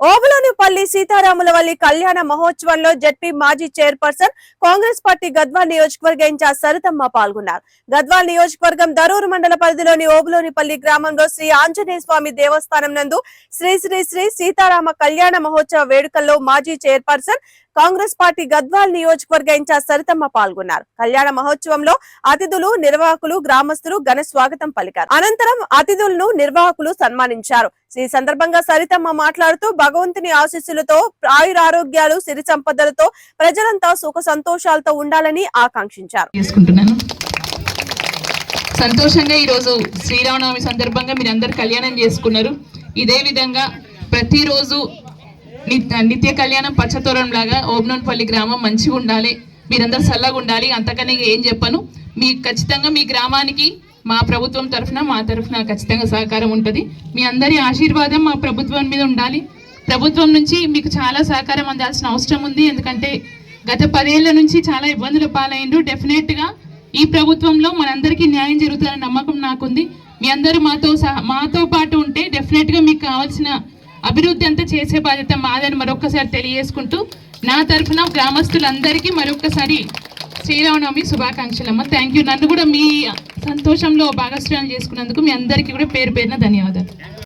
ఓబులంపల్లి సీతారాములవల్లి కళ్యాణ మహోత్సవంలో జడ్పీ మాజీ చైర్పర్సన్ కాంగ్రెస్ పార్టీ గద్వాల్ నియోజకవర్గ ఇన్ఛార్జ్ సరితమ్మ పాల్గొన్నారు. గద్వాల్ నియోజకవర్గం దరూరు మండల పరిధిలోని ఓబులోనిపల్లి గ్రామంలో శ్రీ ఆంజనేయ స్వామి దేవస్థానం నందు శ్రీ శ్రీ శ్రీ సీతారామ కళ్యాణ మహోత్సవ వేడుకల్లో మాజీ చైర్పర్సన్ కాంగ్రెస్ పార్టీ గద్వాల్ నియోజకవర్గ ఇన్ఛార్జ్ సరితమ్మ పాల్గొన్నారు. కళ్యాణ మహోత్సవంలో అతిథులు నిర్వాహకులు గ్రామస్తులు ఘన స్వాగతం పలికారు. అనంతరం అతిథులను నిర్వాహకులు సన్మానించారు. ఈ సందర్భంగా సరితమ్మ మాట్లాడుతూ భగవంతుని ఆశీస్సులతో ఆయురారోగ్యాలు సిరి సంపదలతో ప్రజలంతా సుఖ సంతోషాలతో ఉండాలని ఆకాంక్షించారు. సంతోషంగా ఈరోజు శ్రీరామనవమి సందర్భంగా మీరు కళ్యాణం చేసుకున్నారు. ఇదే విధంగా ప్రతిరోజు నిత్య నిత్య కళ్యాణం పచ్చతోరం లాగా ఓబ్నోన్పల్లి గ్రామం మంచిగా ఉండాలి. మీరందరూ చల్లగా ఉండాలి. అంతకనే ఏం చెప్పను. మీ ఖచ్చితంగా మీ గ్రామానికి మా ప్రభుత్వం తరఫున మా తరఫున ఖచ్చితంగా సహకారం ఉంటుంది. మీ అందరి ఆశీర్వాదం మా ప్రభుత్వం మీద ఉండాలి. ప్రభుత్వం నుంచి మీకు చాలా సహకారం అందాల్సిన అవసరం ఉంది. ఎందుకంటే గత పదేళ్ళ నుంచి చాలా ఇబ్బందుల పాలైండ్రు. డెఫినెట్గా ఈ ప్రభుత్వంలో మనందరికీ న్యాయం జరుగుతుందనే నమ్మకం నాకుంది. మీ అందరూ మాతో సహా మాతో పాటు ఉంటే డెఫినెట్గా మీకు కావాల్సిన అభివృద్ధి అంతా చేసే బాధ్యత మాదని మరొకసారి తెలియజేసుకుంటూ నా తరఫున గ్రామస్తులందరికీ మరొకసారి శ్రీరామనవమి శుభాకాంక్షలమ్మ. థ్యాంక్ యూ నన్ను కూడా మీ సంతోషంలో భాగస్వామ్యం చేసుకున్నందుకు మీ అందరికీ కూడా పేరు పేరున ధన్యవాదాలు.